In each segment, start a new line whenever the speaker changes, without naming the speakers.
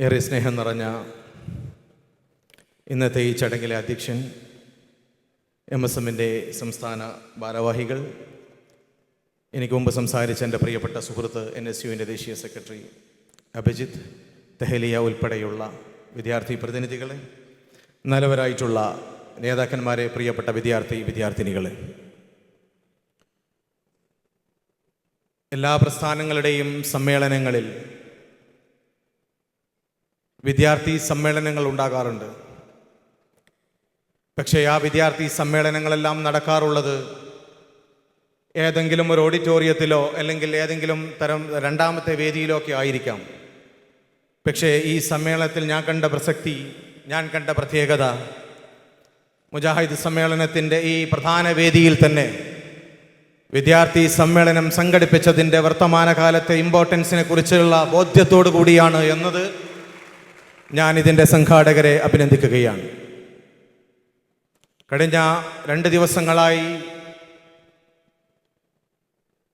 ഏറെ സ്നേഹം നിറഞ്ഞ ഇന്നത്തെ ഈ ചടങ്ങിലെ അധ്യക്ഷൻ എം എസ് എമ്മിന്റെ സംസ്ഥാന ഭാരവാഹികൾ എനിക്ക് മുമ്പ് സംസാരിച്ച എന്റെ പ്രിയപ്പെട്ട സുഹൃത്ത് എൻ എസ് യുവിന്റെ ദേശീയ സെക്രട്ടറി അഭിജിത്ത് തെഹലിയ ഉൾപ്പെടെയുള്ള വിദ്യാർത്ഥി പ്രതിനിധികളെ നല്ലവരായിട്ടുള്ള നേതാക്കന്മാരെ പ്രിയപ്പെട്ട വിദ്യാർത്ഥി വിദ്യാർത്ഥിനികളെ. എല്ലാ പ്രസ്ഥാനങ്ങളുടെയും സമ്മേളനങ്ങളിൽ വിദ്യാർത്ഥി സമ്മേളനങ്ങൾ ഉണ്ടാകാറുണ്ട്. പക്ഷേ ആ വിദ്യാർത്ഥി സമ്മേളനങ്ങളെല്ലാം നടക്കാറുള്ളത് ഏതെങ്കിലും ഒരു ഓഡിറ്റോറിയത്തിലോ അല്ലെങ്കിൽ ഏതെങ്കിലും തരം രണ്ടാമത്തെ വേദിയിലോ ഒക്കെ ആയിരിക്കാം. പക്ഷേ ഈ സമ്മേളനത്തിൽ ഞാൻ കണ്ട പ്രസക്തി ഞാൻ കണ്ട പ്രത്യേകത മുജാഹിദ് സമ്മേളനത്തിന്റെ ഈ പ്രധാന വേദിയിൽ തന്നെ വിദ്യാർത്ഥി സമ്മേളനം സംഘടിപ്പിച്ചതിന്റെ വർത്തമാനകാലത്തെ ഇമ്പോർട്ടൻസിനെ കുറിച്ചുള്ള ബോധ്യത്തോടു കൂടിയാണ് എന്നത്. ഞാൻ ഇതിന്റെ സംഘാടകരെ അഭിനന്ദിക്കുകയാണ്. കഴിഞ്ഞ രണ്ട് ദിവസങ്ങളായി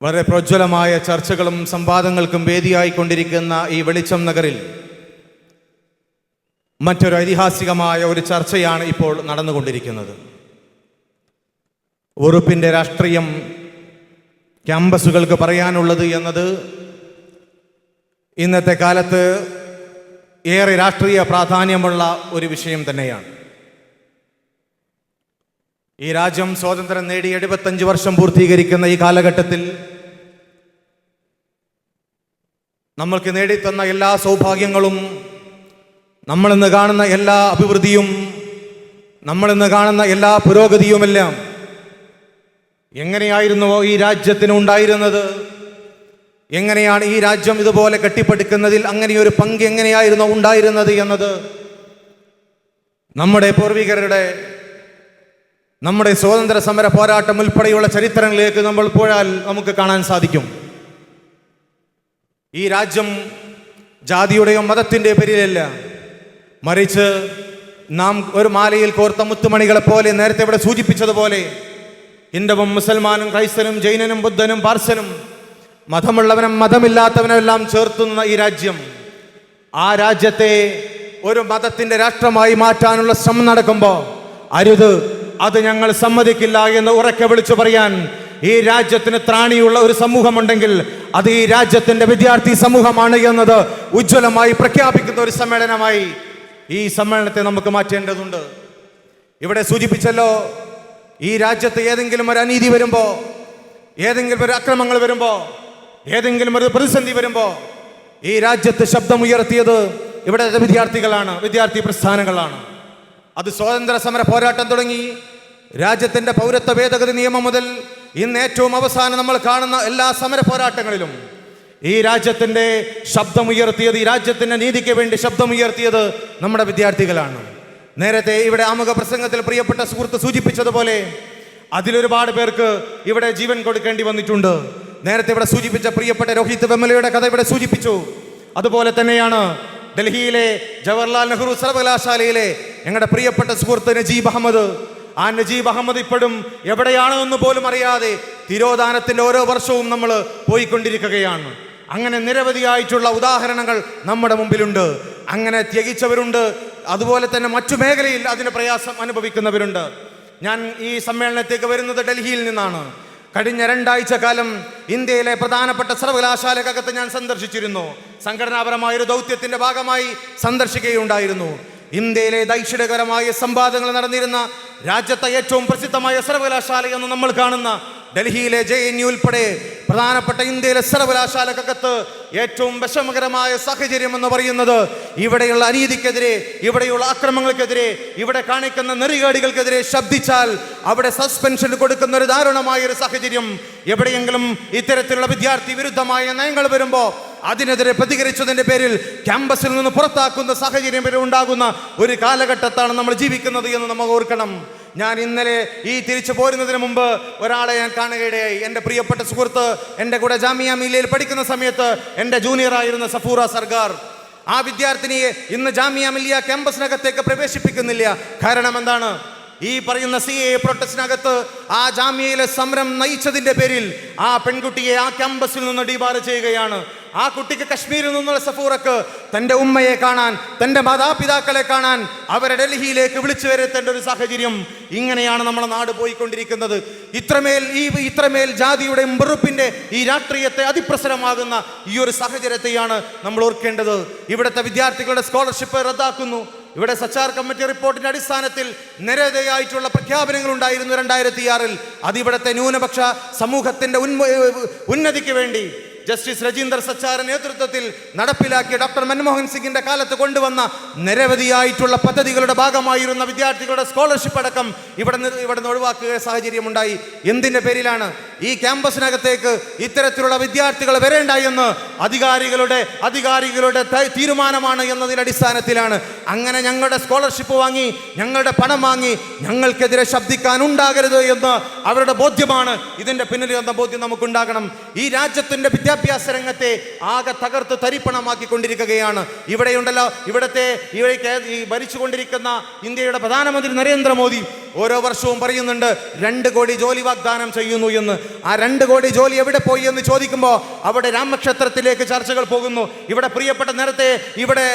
വളരെ പ്രജ്വലമായ ചർച്ചകളും സംവാദങ്ങൾക്കും വേദിയായിക്കൊണ്ടിരിക്കുന്ന ഈ വെളിച്ചം നഗറിൽ മറ്റൊരു ഐതിഹാസികമായ ഒരു ചർച്ചയാണ് ഇപ്പോൾ നടന്നുകൊണ്ടിരിക്കുന്നത്. ഉറുപ്പിന്റെ രാഷ്ട്രീയം ക്യാമ്പസുകൾക്ക് പറയാനുള്ളത് എന്നത് ഇന്നത്തെ കാലത്ത് ഏറെ രാഷ്ട്രീയ പ്രാധാന്യമുള്ള ഒരു വിഷയം തന്നെയാണ്. ഈ രാജ്യം സ്വാതന്ത്ര്യം നേടി എഴുപത്തഞ്ച് വർഷം പൂർത്തീകരിക്കുന്ന ഈ കാലഘട്ടത്തിൽ നമ്മൾക്ക് നേടിത്തന്ന എല്ലാ സൗഭാഗ്യങ്ങളും നമ്മളിന്ന് കാണുന്ന എല്ലാ അഭിവൃദ്ധിയും നമ്മളിന്ന് കാണുന്ന എല്ലാ പുരോഗതിയുമെല്ലാം എങ്ങനെയായിരുന്നുവോ ഈ രാജ്യത്തിന് ഉണ്ടായിരുന്നത്? എങ്ങനെയാണ് ഈ രാജ്യം ഇതുപോലെ കെട്ടിപ്പടുക്കുന്നതിൽ അങ്ങനെയൊരു പങ്ക് എങ്ങനെയായിരുന്നു ഉണ്ടായിരുന്നത് എന്നത്? നമ്മുടെ പൂർവികരുടെ നമ്മുടെ സ്വാതന്ത്ര്യ സമര പോരാട്ടം ഉൾപ്പെടെയുള്ള ചരിത്രങ്ങളിലേക്ക് നമ്മൾ പോയാൽ നമുക്ക് കാണാൻ സാധിക്കും. ഈ രാജ്യം ജാതിയുടെയോ മതത്തിന്റെ പേരിലല്ല. മറിച്ച് നാം ഒരു മാലയിൽ കോർത്ത മുത്തുമണികളെ പോലെ നേരത്തെ ഇവിടെ സൂചിപ്പിച്ചതുപോലെ ഹിന്ദുവും മുസൽമാനും ക്രൈസ്തനും ജൈനനും ബുദ്ധനും പാർസനും മതമുള്ളവനും മതമില്ലാത്തവനെല്ലാം ചേർത്തുന്ന ഈ രാജ്യം ആ രാജ്യത്തെ ഒരു മതത്തിന്റെ രാഷ്ട്രമായി മാറ്റാനുള്ള ശ്രമം നടക്കുമ്പോൾ അരുത് അത് ഞങ്ങൾ സമ്മതിക്കില്ല എന്ന് ഉറക്കെ വിളിച്ചു പറയാൻ ഈ രാജ്യത്തിന് ത്രാണിയുള്ള ഒരു സമൂഹമുണ്ടെങ്കിൽ അത് ഈ രാജ്യത്തിന്റെ വിദ്യാർത്ഥി സമൂഹമാണ് എന്നത് ഉജ്ജ്വലമായി പ്രഖ്യാപിക്കുന്ന ഒരു സമ്മേളനമായി ഈ സമ്മേളനത്തെ നമുക്ക് മാറ്റേണ്ടതുണ്ട്. ഇവിടെ സൂചിപ്പിച്ചല്ലോ ഈ രാജ്യത്ത് ഏതെങ്കിലും ഒരു അനീതി വരുമ്പോ ഏതെങ്കിലും ഒരു അക്രമങ്ങൾ വരുമ്പോ ഏതെങ്കിലും ഒരു പ്രതിസന്ധി വരുമ്പോ ഈ രാജ്യത്ത് ശബ്ദമുയർത്തിയത് ഇവിടെ വിദ്യാർത്ഥികളാണ് വിദ്യാർത്ഥി പ്രസ്ഥാനങ്ങളാണ്. അത് സ്വാതന്ത്ര്യ സമര പോരാട്ടം തുടങ്ങി. രാജ്യത്തിന്റെ പൗരത്വ ഭേദഗതി നിയമം മുതൽ ഇന്ന് ഏറ്റവും അവസാനം നമ്മൾ കാണുന്ന എല്ലാ സമര പോരാട്ടങ്ങളിലും ഈ രാജ്യത്തിന്റെ ശബ്ദമുയർത്തിയത് ഈ രാജ്യത്തിന്റെ നീതിക്ക് വേണ്ടി ശബ്ദമുയർത്തിയത് നമ്മുടെ വിദ്യാർത്ഥികളാണ്. നേരത്തെ ഇവിടെ ആമുഖ പ്രസംഗത്തിൽ പ്രിയപ്പെട്ട സുഹൃത്ത് സൂചിപ്പിച്ചതുപോലെ അതിലൊരുപാട് പേർക്ക് ഇവിടെ ജീവൻ കൊടുക്കേണ്ടി വന്നിട്ടുണ്ട്. നേരത്തെ ഇവിടെ സൂചിപ്പിച്ച പ്രിയപ്പെട്ട രോഹിത് വെമ്മലയുടെ കഥ ഇവിടെ സൂചിപ്പിച്ചു. അതുപോലെ തന്നെയാണ് ഡൽഹിയിലെ ജവഹർലാൽ നെഹ്റു സർവകലാശാലയിലെ ഞങ്ങളുടെ പ്രിയപ്പെട്ട സുഹൃത്ത് നജീബ് അഹമ്മദ്. ആ നജീബ് അഹമ്മദ് ഇപ്പോഴും എവിടെയാണ് എന്ന് പോലും അറിയാതെ തിരോധാനത്തിന്റെ ഓരോ വർഷവും നമ്മൾ പോയിക്കൊണ്ടിരിക്കുകയാണ്. അങ്ങനെ നിരവധിയായിട്ടുള്ള ഉദാഹരണങ്ങൾ നമ്മുടെ മുമ്പിലുണ്ട്. അങ്ങനെ ത്യജിച്ചവരുണ്ട്. അതുപോലെ തന്നെ മറ്റു മേഖലയിൽ അതിന് പ്രയാസം അനുഭവിക്കുന്നവരുണ്ട്. ഞാൻ ഈ സമ്മേളനത്തേക്ക് വരുന്നത് ഡൽഹിയിൽ നിന്നാണ്. കഴിഞ്ഞ രണ്ടാഴ്ച കാലം ഇന്ത്യയിലെ പ്രധാനപ്പെട്ട സർവകലാശാലകത്ത് ഞാൻ സന്ദർശിച്ചിരുന്നു. സംഘടനാപരമായ ഒരു ദൗത്യത്തിന്റെ ഭാഗമായി സന്ദർശിക്കുകയുണ്ടായിരുന്നു. ഇന്ത്യയിലെ ദൈക്ഷിടകരമായ സംവാദങ്ങൾ നടന്നിരുന്ന രാജ്യത്തെ ഏറ്റവും പ്രസിദ്ധമായ സർവകലാശാല എന്ന് നമ്മൾ കാണുന്ന ഡൽഹിയിലെ ജെ എൻ യു ഉൾപ്പെടെ പ്രധാനപ്പെട്ട ഇന്ത്യയിലെ സർവകലാശാലകത്ത് ഏറ്റവും വിഷമകരമായ സാഹചര്യം എന്ന് പറയുന്നത് ഇവിടെയുള്ള അനീതിക്കെതിരെ ഇവിടെയുള്ള അക്രമങ്ങൾക്കെതിരെ ഇവിടെ കാണിക്കുന്ന നെറികേടികൾക്കെതിരെ ശബ്ദിച്ചാൽ അവിടെ സസ്പെൻഷൻ കൊടുക്കുന്ന ഒരു ദാരുണമായ ഒരു സാഹചര്യം. എവിടെയെങ്കിലും ഇത്തരത്തിലുള്ള വിദ്യാർത്ഥി വിരുദ്ധമായ നയങ്ങൾ വരുമ്പോൾ അതിനെതിരെ പ്രതികരിച്ചതിന്റെ പേരിൽ ക്യാമ്പസിൽ നിന്ന് പുറത്താക്കുന്ന സാഹചര്യം വരെ ഉണ്ടാകുന്ന ഒരു കാലഘട്ടത്താണ് നമ്മൾ ജീവിക്കുന്നത് എന്ന് നമ്മൾ ഓർക്കണം. ഞാൻ ഇന്നലെ ഈ തിരിച്ചു പോരുന്നതിന് മുമ്പ് ഒരാളെ ഞാൻ കാണുകയിടയായി. എന്റെ പ്രിയപ്പെട്ട സുഹൃത്ത് എന്റെ കൂടെ ജാമിയ മില്ലയിൽ പഠിക്കുന്ന സമയത്ത് എന്റെ ജൂനിയർ ആയിരുന്ന സഫൂറ സർഗാർ. ആ വിദ്യാർത്ഥിനിയെ ഇന്ന് ജാമിയ മില്ലിയ ക്യാമ്പസിനകത്തേക്ക് പ്രവേശിപ്പിക്കുന്നില്ല. കാരണം എന്താണ്? ഈ പറയുന്ന സി എ പ്രൊട്ടസ്റ്റിനകത്ത് ആ ജാമ്യയിലെ സമരം നയിച്ചതിന്റെ പേരിൽ ആ പെൺകുട്ടിയെ ആ ക്യാമ്പസിൽ നിന്ന് ഡിബാർ ചെയ്യുകയാണ്. ആ കുട്ടിക്ക് കശ്മീരിൽ നിന്നുള്ള സഫൂറക്ക് തന്റെ ഉമ്മയെ കാണാൻ തന്റെ മാതാപിതാക്കളെ കാണാൻ അവരെ ഡൽഹിയിലേക്ക് വിളിച്ചു വരുത്തേണ്ട ഒരു സാഹചര്യം ഇങ്ങനെയാണ് നമ്മുടെ നാട് പോയിക്കൊണ്ടിരിക്കുന്നത്. ഇത്രമേൽ ഈ ഇത്രമേൽ ജാതിയുടെ വെറുപ്പിന്റെ ഈ രാഷ്ട്രീയത്തെ അതിപ്രസരമാകുന്ന ഈ ഒരു സാഹചര്യത്തെയാണ് നമ്മൾ ഓർക്കേണ്ടത്. ഇവിടുത്തെ വിദ്യാർത്ഥികളുടെ സ്കോളർഷിപ്പ് റദ്ദാക്കുന്നു. ഇവിടെ സച്ചാർ കമ്മിറ്റി റിപ്പോർട്ടിന്റെ അടിസ്ഥാനത്തിൽ നിരതയായിട്ടുള്ള പ്രഖ്യാപനങ്ങൾ ഉണ്ടായിരുന്നു രണ്ടായിരത്തി ആറിൽ അത് ഇവിടുത്തെ ന്യൂനപക്ഷ സമൂഹത്തിന്റെ ഉന്മ ഉന്നതിക്ക് വേണ്ടി ജസ്റ്റിസ് രജീന്ദർ സച്ചാർ നേതൃത്വത്തിൽ നടപ്പിലാക്കിയ ഡോക്ടർ മൻമോഹൻ സിംഗിന്റെ കാലത്ത് കൊണ്ടുവന്ന നിരവധിയായിട്ടുള്ള പദ്ധതികളുടെ ഭാഗമായിരുന്ന വിദ്യാർത്ഥികളുടെ സ്കോളർഷിപ്പ് അടക്കം ഇവിടെ നിന്ന് ഇവിടെ നിന്ന് ഒഴിവാക്കുക സാഹചര്യമുണ്ടായി. എന്തിന്റെ പേരിലാണ് ഈ ക്യാമ്പസിനകത്തേക്ക് ഇത്തരത്തിലുള്ള വിദ്യാർത്ഥികൾ വരേണ്ട എന്ന് അധികാരികളുടെ അധികാരികളുടെ തീരുമാനമാണ് എന്നതിന്റെ അടിസ്ഥാനത്തിലാണ്. അങ്ങനെ ഞങ്ങളുടെ സ്കോളർഷിപ്പ് വാങ്ങി ഞങ്ങളുടെ പണം വാങ്ങി ഞങ്ങൾക്കെതിരെ ശബ്ദിക്കാൻ ഉണ്ടാകരുത് എന്ന് അവരുടെ ബോധ്യമാണ്. ഇതിന്റെ പിന്നിൽ എന്ന ബോധ്യം നമുക്കുണ്ടാകണം. ഈ രാജ്യത്തിന്റെ വിദ്യാഭ്യാസ രംഗത്തെ ആകെ തകർത്ത് തരിപ്പണമാക്കിക്കൊണ്ടിരിക്കുകയാണ്. ഇവിടെയുണ്ടല്ലോ ഇവിടത്തെ ഇവിടെ ഭരിച്ചുകൊണ്ടിരിക്കുന്ന ഇന്ത്യയുടെ പ്രധാനമന്ത്രി നരേന്ദ്രമോദി. ഓരോ വർഷവും പറയുന്നുണ്ട് രണ്ട് കോടി ജോലി വാഗ്ദാനം ചെയ്യുന്നു എന്ന്. ആ രണ്ട് കോടി ജോലി എവിടെ പോയി എന്ന് ചോദിക്കുമ്പോൾ അവിടെ രാമക്ഷേത്രത്തിലേക്ക് ചർച്ചകൾ പോകുന്നു. ഇവിടെ പ്രിയപ്പെട്ട നേരത്തെ ഇവിടെ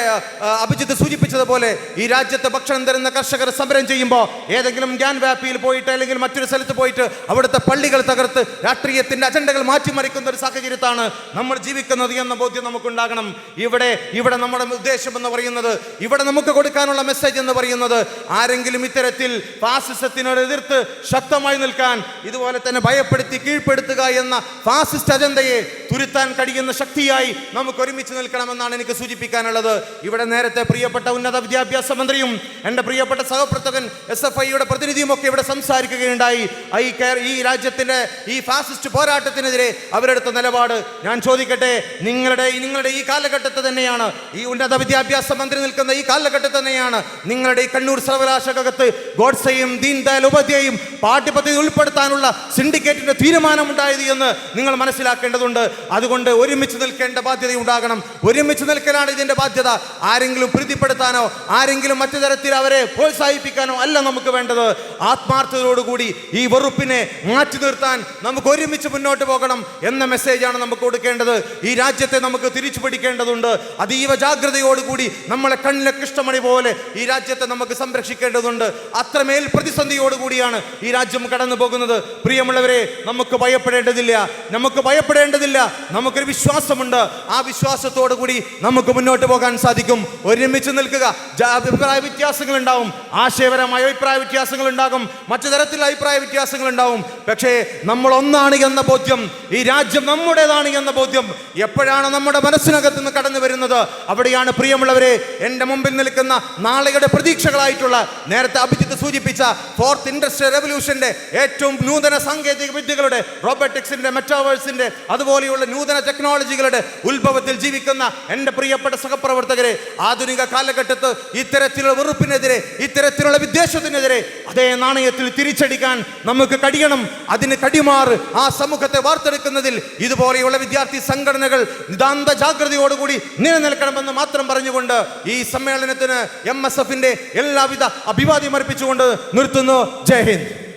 അഭിജിത്ത് സൂചിപ്പിച്ചതുപോലെ ഈ രാജ്യത്ത് ഭക്ഷണം തരുന്ന കർഷകർ സമരം ചെയ്യുമ്പോൾ ഏതെങ്കിലും ഗ്യാൻ വ്യാപിയിൽ പോയിട്ട് അല്ലെങ്കിൽ മറ്റൊരു സ്ഥലത്ത് പോയിട്ട് അവിടുത്തെ പള്ളികൾ തകർത്ത് രാഷ്ട്രീയത്തിന്റെ അജണ്ടകൾ മാറ്റിമറിക്കുന്ന ഒരു സാഹചര്യത്താണ് നമ്മൾ ജീവിക്കുന്നത് എന്ന ബോധ്യം നമുക്കുണ്ടാകണം. ഇവിടെ ഇവിടെ നമ്മുടെ ഉദ്ദേശം എന്ന് പറയുന്നത് ഇവിടെ നമുക്ക് കൊടുക്കാനുള്ള മെസ്സേജ് എന്ന് പറയുന്നത് ആരെങ്കിലും ഇത്തരത്തിൽ ഫാസിസത്തിനോട് എതിർത്ത് ശക്തമായി നിൽക്കാൻ ഇതുപോലെ തന്നെ ഭയപ്പെടുത്തി കീഴ്പ്പെടുത്തുക എന്ന ഫാസിസ്റ്റ് അജണ്ടയെ തുരുത്താൻ കഴിയുന്ന ശക്തിയായി നമുക്ക് ഒരുമിച്ച് നിൽക്കണമെന്നാണ് എനിക്ക് സൂചിപ്പിക്കാനുള്ളത്. ഇവിടെ നേരത്തെ പ്രിയപ്പെട്ട ഉന്നത വിദ്യാഭ്യാസ മന്ത്രിയും എന്റെ പ്രിയപ്പെട്ട സഹപ്രവർത്തകൻ എസ് എഫ് ഐയുടെ പ്രതിനിധിയും ഒക്കെ ഇവിടെ സംസാരിക്കുകയുണ്ടായി. ഈ ഈ രാജ്യത്തിന്റെ ഈ ഫാസിസ്റ്റ് പോരാട്ടത്തിനെതിരെ അവരെടുത്ത നിലപാട്. ഞാൻ ചോദിക്കട്ടെ നിങ്ങളുടെ നിങ്ങളുടെ ഈ കാലഘട്ടത്തിൽ തന്നെയാണ് ഈ ഉന്നത വിദ്യാഭ്യാസ മന്ത്രി നിൽക്കുന്ന ഈ കാലഘട്ടത്തിൽ തന്നെയാണ് നിങ്ങളുടെ ഈ കണ്ണൂർ സർവകലാശാലകത്ത് ഗോഡ്സയും ദീൻ ദയാൽ ഉപാധ്യായും പാഠ്യപദ്ധതി ഉൾപ്പെടുത്താനുള്ള സിൻഡിക്കേറ്റിന്റെ തീരുമാനമുണ്ടായത് എന്ന് നിങ്ങൾ മനസ്സിലാക്കേണ്ടതുണ്ട്. അതുകൊണ്ട് ഒരുമിച്ച് നിൽക്കേണ്ട ബാധ്യത ഉണ്ടാകണം. ഒരുമിച്ച് നിൽക്കലാണ് ഇതിന്റെ ബാധ്യത. ആരെങ്കിലും പ്രീതിപ്പെടുത്താനോ ആരെങ്കിലും മറ്റു തരത്തിൽ അവരെ പ്രോത്സാഹിപ്പിക്കാനോ അല്ല നമുക്ക് വേണ്ടത്. ആത്മാർത്ഥതയോടുകൂടി ഈ വെറുപ്പിനെ മാറ്റി നിർത്താൻ നമുക്ക് ഒരുമിച്ച് മുന്നോട്ട് പോകണം എന്ന മെസ്സേജാണ് നമുക്ക് കൊടുക്കേണ്ടത്. ഈ രാജ്യത്തെ നമുക്ക് തിരിച്ചു പിടിക്കേണ്ടതുണ്ട്. അതീവ ജാഗ്രതയോടുകൂടി നമ്മളെ കണ്ണിലെ കൃഷ്ണമണി പോലെ ഈ രാജ്യത്തെ നമുക്ക് സംരക്ഷിക്കേണ്ടതുണ്ട്. അത്രമേൽ പ്രതിസന്ധിയോടുകൂടിയാണ് ഈ രാജ്യം കടന്നു പോകുന്നത് പ്രിയമുള്ളവരെ നമുക്ക് ഭയപ്പെടേണ്ടതില്ല. നമുക്ക് ഭയപ്പെടേണ്ടതില്ല. നമുക്കൊരു വിശ്വാസമുണ്ട്. ആ വിശ്വാസത്തോടു കൂടി നമുക്ക് മുന്നോട്ട് പോകാൻ സാധിക്കും. ഒരുമിച്ച് നിൽക്കുക. അഭിപ്രായ വ്യത്യാസങ്ങൾ ഉണ്ടാവും ആശയപരമായ അഭിപ്രായ വ്യത്യാസങ്ങൾ ഉണ്ടാകും മറ്റു തരത്തിലുള്ള അഭിപ്രായ വ്യത്യാസങ്ങൾ ഉണ്ടാവും പക്ഷേ നമ്മൾ ഒന്നാണ് എന്ന ബോധ്യം ഈ രാജ്യം നമ്മുടേതാണ് എന്ന ബോധ്യം എപ്പോഴാണ് നമ്മുടെ മനസ്സിനകത്ത് നിന്ന് കടന്നു വരുന്നത്? അവിടെയാണ് പ്രിയമുള്ളവരെ എന്റെ മുമ്പിൽ നിൽക്കുന്ന നാളെയുടെ പ്രതീക്ഷകളായിട്ടുള്ള നേരത്തെ അഭിജിത്ത് സൂചിപ്പിച്ച ഫോർത്ത് ഇൻഡസ്ട്രിയൽ റെവല്യൂഷന്റെ ഏറ്റവും നൂതന സാങ്കേതിക വിദ്യകളുടെ റോബോട്ടിക്സിന്റെ മെറ്റാവേഴ്സിന്റെ അതുപോലെയുള്ള നൂതന ടെക്നോളജികളുടെ ഉത്ഭവത്തിൽ ജീവിക്കുന്ന എന്റെ പ്രിയപ്പെട്ട സഹപ്രവർത്തകരെ ആധുനിക കാലഘട്ടത്ത് ഇത്തരത്തിലുള്ള വെറുപ്പിനെതിരെ ഇത്തരത്തിലുള്ള വിദ്വേഷത്തിനെതിരെ അതേ നാണയത്തിൽ തിരിച്ചടിക്കാൻ നമുക്ക് കഴിയണം അതിന് കടിമാറ് ആ സമൂഹത്തെ വാർത്തെടുക്കുന്നതിൽ ഇതുപോലെയുള്ള വിദ്യാർത്ഥി സംഘടനകൾ നിതാന്ത ജാഗ്രതയോടുകൂടി നിലനിൽക്കണമെന്ന് മാത്രം പറഞ്ഞുകൊണ്ട് ഈ സമ്മേളനത്തിന് എം എസ് എഫിന്റെ എല്ലാവിധ അഭിവാദ്യം അർപ്പിച്ചുകൊണ്ട് നിർത്തുന്നു. ജയ് ഹിന്ദ്.